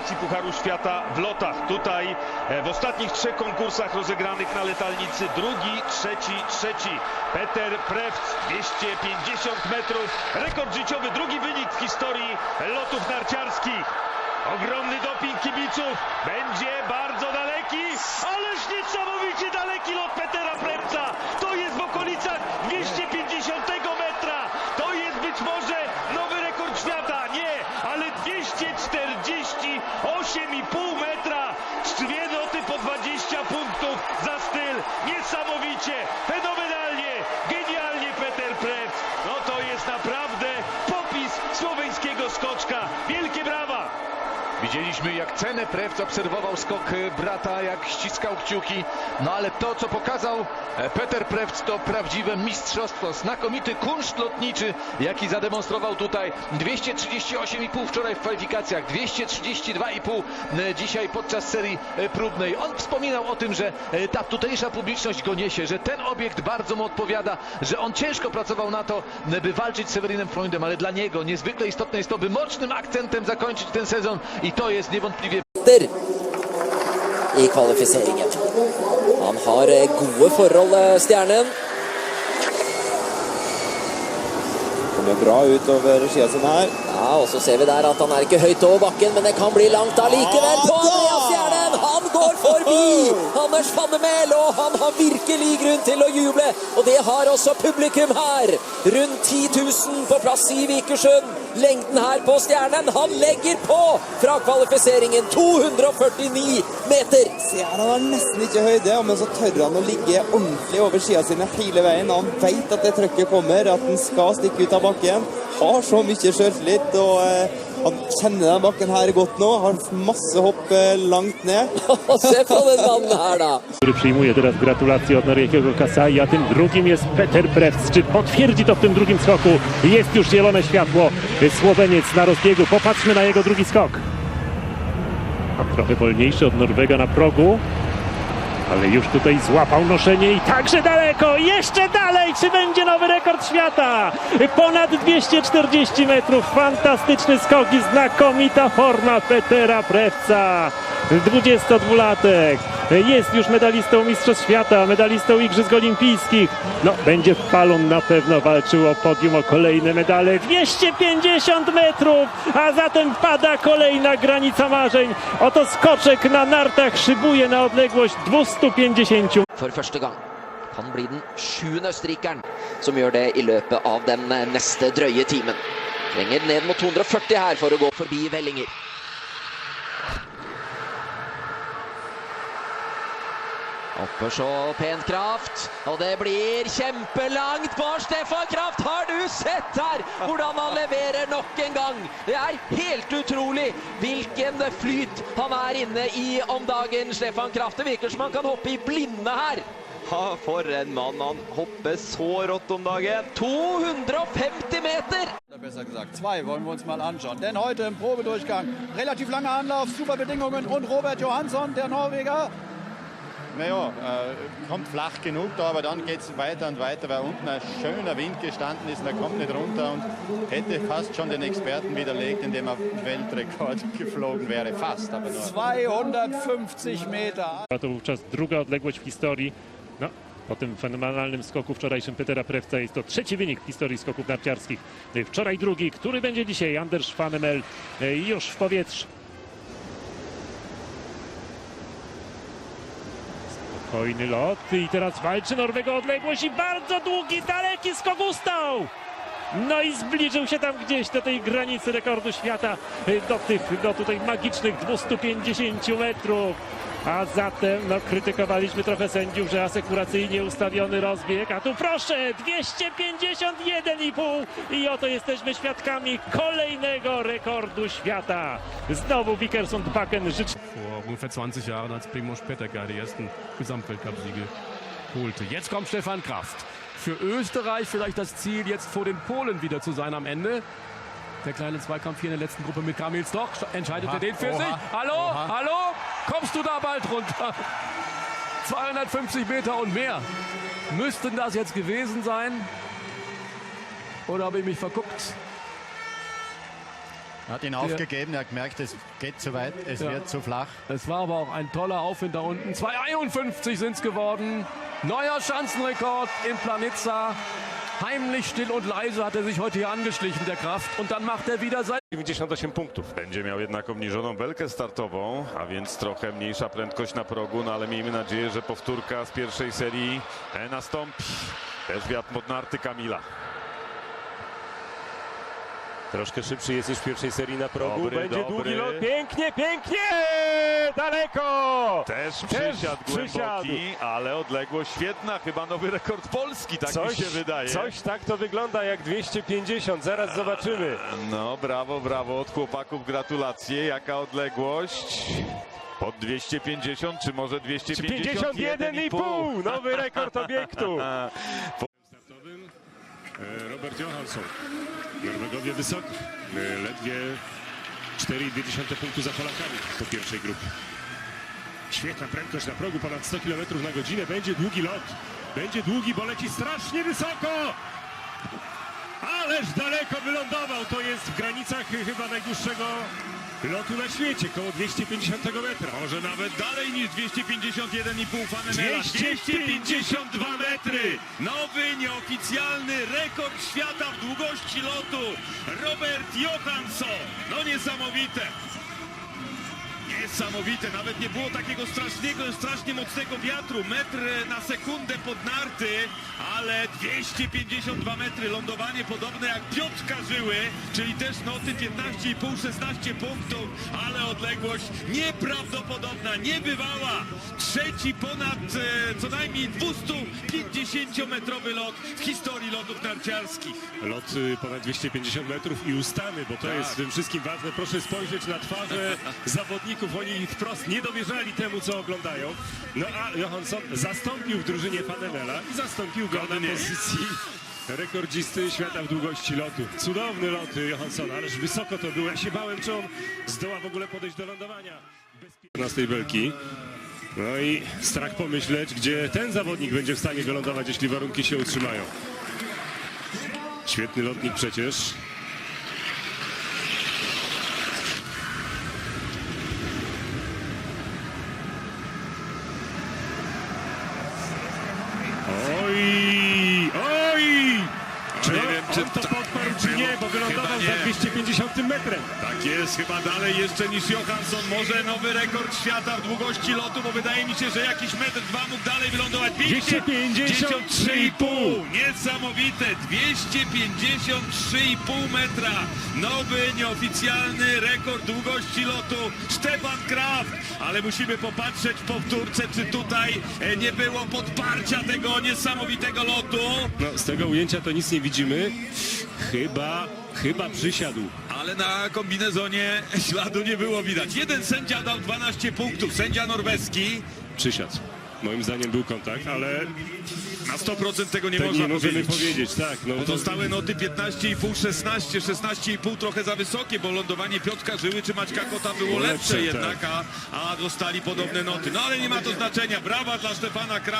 kwalifikacji Pucharu Świata w lotach. Tutaj e, w ostatnich trzech konkursach rozegranych na letalnicy drugi, trzeci, trzeci. Peter Prewc 250 metrów. Rekord życiowy, drugi wynik w historii lotów narciarskich. Ogromny doping kibiców. Będzie bardzo daleki, ależ niesamowicie daleki lot Petera Prewca. To jest w okolicach 250 metra. To jest być może nowy rekord świata. Nie, ale 248,5 metra. Dwie noty po 20 punktów za styl. Niesamowicie, fenomenalnie, genialnie Peter Prewc. No to jest naprawdę popis słoweńskiego skoczka. Wielkie brawa. Widzieliśmy jak cenę Prewc obserwował skok e, brata, jak ściskał kciuki. No ale to, co pokazał e, Peter Prewc, to prawdziwe mistrzostwo. Znakomity kunszt lotniczy, jaki zademonstrował tutaj. 238,5 wczoraj w kwalifikacjach, 232,5 e, dzisiaj podczas serii próbnej. On wspominał o tym, że ta tutejsza publiczność go niesie, że ten obiekt bardzo mu odpowiada, że on ciężko pracował na to, by walczyć z Severinem Freundem, ale dla niego niezwykle istotne jest to, by mocnym akcentem zakończyć ten sezon i to jest niewątpliwie i kvalifiseringen. Han har eh, gode forhold, eh, stjernen. Kommer bra utover skia sin her. Ja, og så ser vi der at han er ikke høyt over bakken, men det kan bli langt allikevel på Ja da! Andreas Stjernen! Går forbi Anders Fannemel, og han har virkelig grunn til å juble. Og det har også publikum her. Rundt 10 000 på plass i Vikersund. Lengden her på Stjernen, han legger på fra kvalifiseringen. 249 meter. Se her, han har nesten ikke høyde, men så tør han å ligge ordentlig over skia sine hele veien. Han vet at det trøkket kommer, at han skal stikke ut av bakken. Har så mye sjøltillit. og eh, han kjenner den bakken her godt nå. Har masse hopp eh, langt ned. Se på den mannen her, da. który przyjmuje teraz gratulacje od Noriego Kasai, a tym drugim jest Peter Prewc. Czy potwierdzi to w tym drugim skoku? Jest już zielone światło. Słoweniec na rozbiegu. Popatrzmy na jego drugi skok. A trochę wolniejszy od Norwega na progu. Ale już tutaj złapał noszenie i także daleko, jeszcze dalej, czy będzie nowy rekord świata? Ponad 240 metrów, fantastyczny skok i znakomita forma Petera Prewca. 22-latek, jest już medalistą Mistrzostw Świata, medalistą Igrzysk Olimpijskich. No, będzie w Falun na pewno walczył o podium, o kolejne medale. 250 metrów, a zatem pada kolejna granica marzeń. Oto skoczek na nartach szybuje na odległość 250 for første gang. Kan bli den sjuende østerrikeren som gjør det i løpet av den eh, neste drøye timen. Trenger ned mot 240 her for å gå forbi Vellinger. Oppe så pent kraft, og det blir kjempelangt på Stefan Kraft. Har du sett her hvordan han leverer nok en gang? Det er helt utrolig hvilken flyt han er inne i om dagen, Stefan Kraft. Det virker som han kan hoppe i blinde her. Ja, for en mann. Han hopper så rått om dagen. 250 meter! Besser gesagt, zwei wollen wir uns mal anschauen. Denn heute im Probedurchgang relativ langer Anlauf, super Bedingungen und Robert Johansson, der Norweger, Naja, äh, kommt flach genug da, aber dann geht es weiter und weiter, weil unten ein schöner Wind gestanden ist und er kommt nicht runter und hätte fast schon den Experten widerlegt, indem er Weltrekord geflogen wäre. Fast, aber nur. 250 Meter. To wówczas druga odległość w historii. No, po tym fenomenalnym skoku wczorajszym Petera Prewca jest to trzeci wynik w historii skoków narciarskich. Wczoraj drugi, który będzie dzisiaj Anders Fanemel e, już w powietrzu. Spokojny lot i teraz walczy Norwego odległość i bardzo długi, daleki skok ustał. No i zbliżył się tam gdzieś do tej granicy rekordu świata, y, do tych, do tutaj magicznych 250 metrów. A zatem, no krytykowaliśmy trochę sędziów, że asekuracyjnie ustawiony rozbieg, a tu proszę, 251,5 i oto jesteśmy świadkami kolejnego rekordu świata. Znowu Wickersund Bakken życz vor ungefähr 20 Jahren, als Primoz Peterka die ersten Gesamtweltcupsiege holte. Jetzt kommt Stefan Kraft. Für Österreich vielleicht das Ziel, jetzt vor den Polen wieder zu sein am Ende. Der kleine Zweikampf hier in der letzten Gruppe mit Kamil Stoch. Entscheidet Oha, er den für oha, sich? Hallo? oha. Hallo? Kommst du da bald runter? 250 Meter und mehr. Müssten das jetzt gewesen sein? Oder habe ich mich verguckt? Hat ihn aufgegeben, er hat gemerkt, es geht zu weit, es Ja. wird zu flach. Es war aber auch ein toller Aufwind da unten. 2,51 sind es geworden. Neuer Schanzenrekord in Planitza. Heimlich, still und leise hat er sich heute hier angeschlichen, der Kraft. Und dann macht er wieder sein 98 punktów. Będzie miał jednak obniżoną belkę startową, a więc trochę mniejsza prędkość na progu, no ale miejmy nadzieję, że powtórka z pierwszej serii e, nastąpi. Też wiatr mod narty Kamila. Troszkę szybszy jest niż w pierwszej serii na progu. Dobry, Będzie dobry. długi lot. Pięknie, pięknie! Daleko! Też Też przysiadł przysiadł. głęboki, ale odległość świetna, chyba nowy rekord Polski, tak mi się wydaje. Coś tak to wygląda jak 250. Zaraz zobaczymy. No brawo, brawo od chłopaków, gratulacje. Jaka odległość? Pod 250, czy może 251,5? 51,5! Nowy rekord obiektu. Robert Johansson. Norwegowie wysoko. E, Ledwie 4,2 punktu za Polakami po pierwszej grupie. Świetna prędkość na progu, ponad 100 km na godzinę. Będzie długi lot. Będzie długi, bo leci strasznie wysoko. Ależ daleko wylądował. To jest w granicach chyba najdłuższego lotu na świecie, koło 250 metra. Może nawet dalej niż 251,5 Fanemela. 252 metry. Nowy, nieoficjalny rekord świata w długości lotu. Robert Johansson. No niesamowite. Niesamowite, nawet nie było takiego strasznego, strasznie mocnego wiatru. Metr na sekundę pod narty, ale 252 metry. Lądowanie podobne jak Piotrka Żyły, czyli też noty 15,5-16 punktów, ale odległość nieprawdopodobna, niebywała. Trzeci ponad e, co najmniej 250-metrowy lot w historii lotów narciarskich. Lot y, ponad 250 metrów i ustamy, bo to Tak. jest w tym wszystkim ważne. Proszę spojrzeć na twarze zawodników. Oni wprost nie dowierzali temu, co oglądają. No a Johansson zastąpił w drużynie Fanemela i zastąpił go na pozycji rekordzisty świata w długości lotu. Cudowny lot Johanssona, ależ wysoko to było. Ja się bałem, czy on zdoła w ogóle podejść do lądowania. Bezpie- z tej belki. No i strach pomyśleć, gdzie ten zawodnik będzie w stanie wylądować, jeśli warunki się utrzymają. Świetny lotnik przecież. Czy wylądował za nie. 250 metrem. Tak jest, chyba dalej jeszcze niż Johansson. Może nowy rekord świata w długości lotu, bo wydaje mi się, że jakiś metr dwa mógł dalej wylądować. 253,5. Niesamowite, 253,5 metra. Nowy, nieoficjalny rekord długości lotu. Stefan Kraft. Ale musimy popatrzeć w powtórce, czy tutaj e, nie było podparcia tego niesamowitego lotu. No, z tego ujęcia to nic nie widzimy. Chyba, chyba przysiadł. Ale na kombinezonie śladu nie było widać. Jeden sędzia dał 12 punktów, sędzia norweski. Przysiadł. Moim zdaniem był kontakt, ale Na 100% tego nie tego można nie możemy powiedzieć. powiedzieć. Tak, no, to, Pozostałe noty 15,5, 16, 16,5 trochę za wysokie, bo lądowanie Piotrka Żyły czy Maćka Kota było lepsze lepsze, jednak, a, a dostali podobne noty. No ale nie ma to znaczenia. Brawa dla Stefana Kraft.